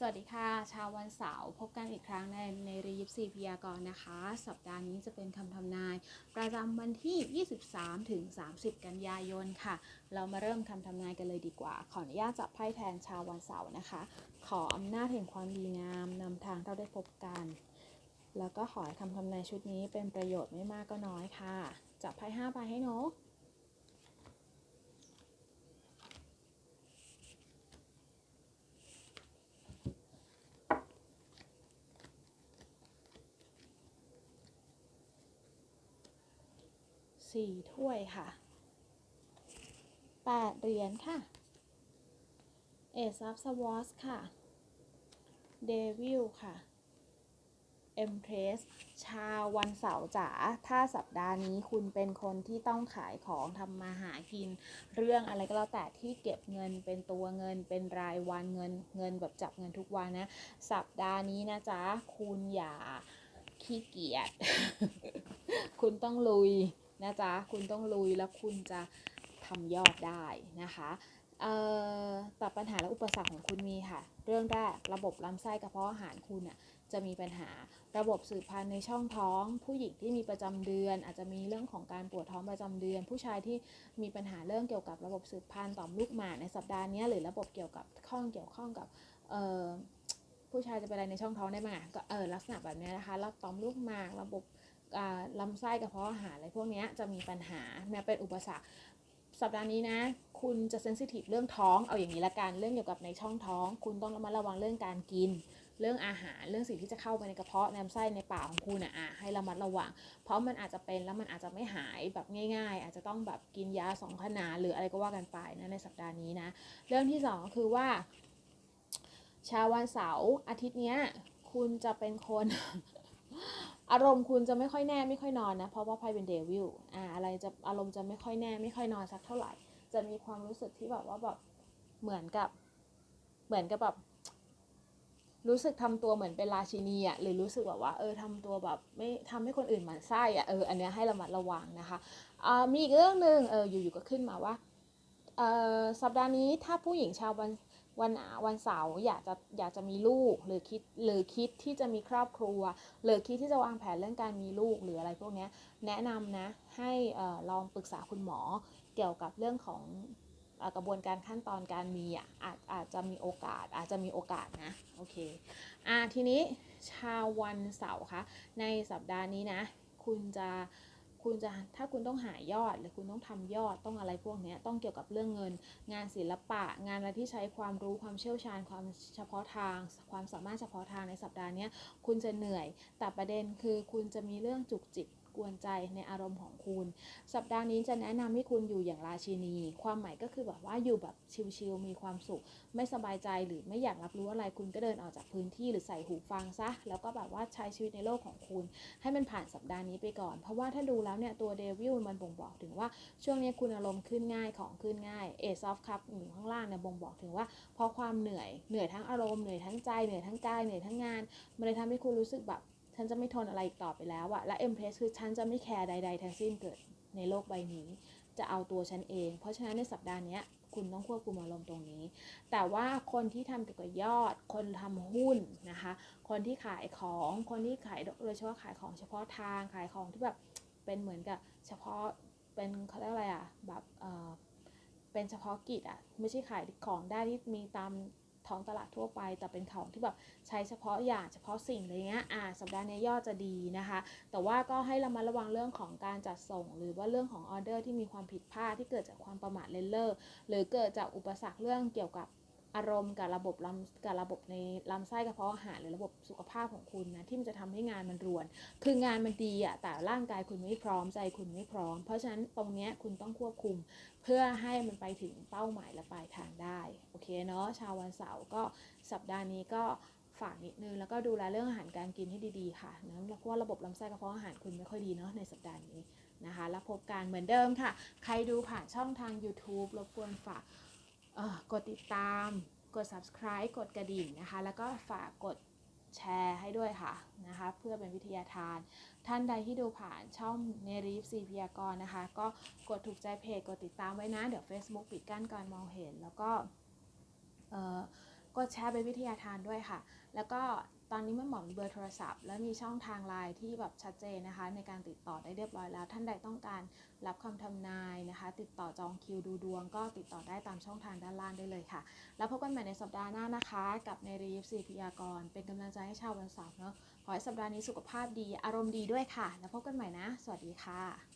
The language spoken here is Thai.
สวัสดีค่ะชาววันเสาร์พบกันอีกครั้งในในรียิปซีพยากรณ์นะคะ สัปดาห์นี้จะเป็นคำทำนาย ประจำวันที่ 23 ถึง 30 กันยายนค่ะ เรามาเริ่มคำทำนายกันเลยดีกว่า ขออนุญาตจับไพ่แทนชาววันเสาร์นะคะ ขออำนาจแห่งความดีงามนำทางเราได้พบกัน แล้วก็ขอให้คำทำนายชุดนี้เป็นประโยชน์ไม่มากก็น้อยค่ะ จับไพ่5ใบให้นก สี่ถ้วยค่ะแปดเหรียญค่ะ เอซ of สวอสค่ะ เดวิลค่ะ เอ็มเพรส ชาววันเสาร์จ๋า ถ้าสัปดาห์นี้คุณเป็นคนที่ต้องขายของทำมาหากิน เรื่องอะไรก็แล้วแต่ที่เก็บเงินเป็นตัวเงินเป็นรายวันเงินเงินแบบจับเงินทุกวันนะ สัปดาห์นี้นะจ๊ะ คุณอย่าขี้เกียจ คุณต้องลุย นะจ๊ะ คุณต้องลุยแล้วคุณจะทำยอดได้นะคะเอ่อแต่ปัญหาและอุปสรรคของคุณมีค่ะ เรื่องแรกระบบลำไส้กระเพาะอาหารคุณอะจะมีปัญหาระบบสืบพันธุ์ในช่องท้อง ผู้หญิงที่มีประจำเดือน อาจจะมีเรื่องของการปวดท้องประจำเดือน ผู้ชายที่มีปัญหาเรื่องเกี่ยวกับระบบสืบพันธุ์ต่อมลูกหมากในสัปดาห์นี้หรือระบบเกี่ยวกับข้องเกี่ยวข้องกับเอ่อผู้ชายจะเป็นอะไรในช่องท้องได้บ้างอะก็เออลักษณะแบบนี้นะคะแล้วต่อมลูกหมากระบบ ลำไส้กระเพาะอาหารอะไรพวกนี้จะมีปัญหาแม้เป็นอุปสรรคสัปดาห์นี้นะ คุณจะเซนซิทีฟเรื่องท้องเอาอย่างนี้ละกันเรื่องเกี่ยวกับในช่องท้อง คุณต้องระมัดระวังเรื่องการกิน เรื่องอาหารเรื่องสิ่งที่จะเข้าไปในกระเพาะในลำไส้ในปากของคุณอะให้ระมัดระวัง เพราะมันอาจจะเป็นแล้วมันอาจจะไม่หายแบบง่าย ๆ อาจจะต้องแบบกินยาสองขนาดหรืออะไรก็ว่ากันไปนะในสัปดาห์นี้นะ เรื่องที่สองคือว่าชาววันเสาร์อาทิตย์เนี้ยคุณจะเป็นคน อารมณ์คุณจะไม่ค่อยแน่ไม่ค่อยนอนนะ เพราะว่าไพ่เป็นเดวิลอ่าอะไรจะอารมณ์จะไม่ค่อยแน่ไม่ค่อยนอนสักเท่าไหร่ จะมีความรู้สึกที่แบบว่าแบบเหมือนกับ เหมือนกับแบบรู้สึกทำตัวเหมือนเป็นราชินีอะหรือรู้สึกแบบว่าเออทำตัวแบบไม่ทำให้คนอื่นหมันไส้อะเอออันเนี้ยให้ระมัดระวังนะคะอ่ามีอีกเรื่องหนึ่งเอออยู่ๆก็ขึ้นมาว่าเออสัปดาห์นี้ถ้าผู้หญิงชาววัน วันวันเสาร์อยากจะอยากจะมีลูกหรือคิดหรือคิดที่จะมีครอบครัว หรือคิดที่จะวางแผนเรื่องการมีลูกหรืออะไรพวกนี้แนะนำนะให้ลองปรึกษาคุณหมอเกี่ยวกับเรื่องของกระบวนการขั้นตอนการมีอะอาจอาจจะมีโอกาสอาจจะมีโอกาสนะโอเคอะทีนี้ชาววันเสาร์คะในสัปดาห์นี้นะ คุณจะ คุณจะถ้าคุณต้องหายอด หรือคุณต้องทำยอดต้องอะไรพวกนี้ต้องเกี่ยวกับเรื่องเงิน งานศิลปะ งานอะไรที่ใช้ความรู้ความเชี่ยวชาญ ความเฉพาะทาง ความสามารถเฉพาะทางในสัปดาห์นี้คุณจะเหนื่อย แต่ประเด็นคือคุณจะมีเรื่องจุกจิก กวนใจในอารมณ์ของคุณ สัปดาห์นี้จะแนะนำให้คุณอยู่อย่างราชินี ความหมายก็คือแบบว่าอยู่แบบชิลๆมีความสุข ไม่สบายใจหรือไม่อยากรับรู้อะไรคุณก็เดินออกจากพื้นที่หรือใส่หูฟังซะ แล้วก็แบบว่าใช้ชีวิตในโลกของคุณ ให้มันผ่านสัปดาห์นี้ไปก่อน เพราะว่าถ้าดูแล้วเนี่ยตัวเดวิลมันบ่งบอกถึงว่าช่วงนี้คุณอารมณ์ขึ้นง่ายของขึ้นง่ายเอซอฟคัพอยู่ข้างล่างเนี่ยบ่งบอกถึงว่าเพราะความเหนื่อยเหนื่อยทั้งอารมณ์เหนื่อยทั้งใจเหนื่อยทั้งกายเหนื่อยทั้งงานมันเลยทำให้คุณรู้สึกแบบ ฉันจะไม่ทนอะไรอีกต่อไปแล้วอะและเอ็มเพรสคือฉันจะไม่แคร์ใด ๆ ทั้งสิ้นเกิดในโลกใบนี้ จะเอาตัวฉันเอง เพราะฉะนั้นในสัปดาห์นี้คุณต้องควบคุมอารมณ์ตรงนี้ แต่ว่าคนที่ทำเกี่ยวกับยอด คนทำหุ้นนะคะ คนที่ขายของ คนที่ขายโดยเฉพาะขายของเฉพาะทาง ขายของที่แบบเป็นเหมือนกับเฉพาะเป็นเขาเรียกอะไรอะแบบเออเป็นเฉพาะกิจอะไม่ใช่ขายของได้ที่มีตาม ท้องตลาดทั่วไป แต่เป็นของที่แบบใช้เฉพาะอย่างเฉพาะสิ่งอะไรเงี้ยอ่าสัปดาห์นี้ยอดจะดีนะคะ แต่ว่าก็ให้เรามาระวังเรื่องของการจัดส่ง หรือว่าเรื่องของออเดอร์ที่มีความผิดพลาดที่เกิดจากความประมาทเลินเล่อหรือเกิดจากอุปสรรคเรื่องเกี่ยวกับ อารมณ์กับระบบลำกับระบบในลำไส้กระเพาะอาหารหรือระบบสุขภาพของคุณนะที่มันจะทำให้งานมันรวน คืองานมันดีอะแต่ร่างกายคุณไม่พร้อมใจคุณไม่พร้อม เพราะฉะนั้นตรงนี้คุณต้องควบคุม เพื่อให้มันไปถึงเป้าหมายและปลายทางได้โอเคเนาะชาววันเสาร์ก็สัปดาห์นี้ก็ฝากนิดนึงแล้วก็ดูแลเรื่องอาหารการกินให้ดีๆค่ะนะเพราะว่าระบบลำไส้กระเพาะอาหารคุณไม่ค่อยดีเนาะในสัปดาห์นี้นะคะ แล้วพบกันเหมือนเดิมค่ะ ใครดูผ่านช่องทาง YouTube รบกวนฝาก กดติดตาม กด subscribe กดกระดิ่งนะคะ แล้วก็ฝากกดแชร์ให้ด้วยค่ะนะคะ เพื่อเป็นวิทยาทาน ท่านใดที่ดูผ่านช่องเนรีฟซีพยากรนะคะ ก็กดถูกใจเพจ กดติดตามไว้นะ เดี๋ยว Facebook ปิดกั้นการมองเห็น แล้วก็ กดแชร์เป็นวิทยาทานด้วยค่ะ แล้วก็ตอนนี้แม่หมอมีเบอร์โทรศัพท์ และมีช่องทางไลน์ที่แบบชัดเจนนะคะ ในการติดต่อได้เรียบร้อยแล้ว ท่านใดต้องการรับคำทำนายนะคะ ติดต่อจองคิวดูดวง ก็ติดต่อได้ตามช่องทางด้านล่างได้เลยค่ะ แล้วพบกันใหม่ในสัปดาห์หน้านะคะ กับในรีฟซีพยากรเป็นกำลังใจให้ชาววันเสาร์เนาะขอให้สัปดาห์นี้สุขภาพดีอารมณ์ดีด้วยค่ะ แล้วพบกันใหม่นะ สวัสดีค่ะ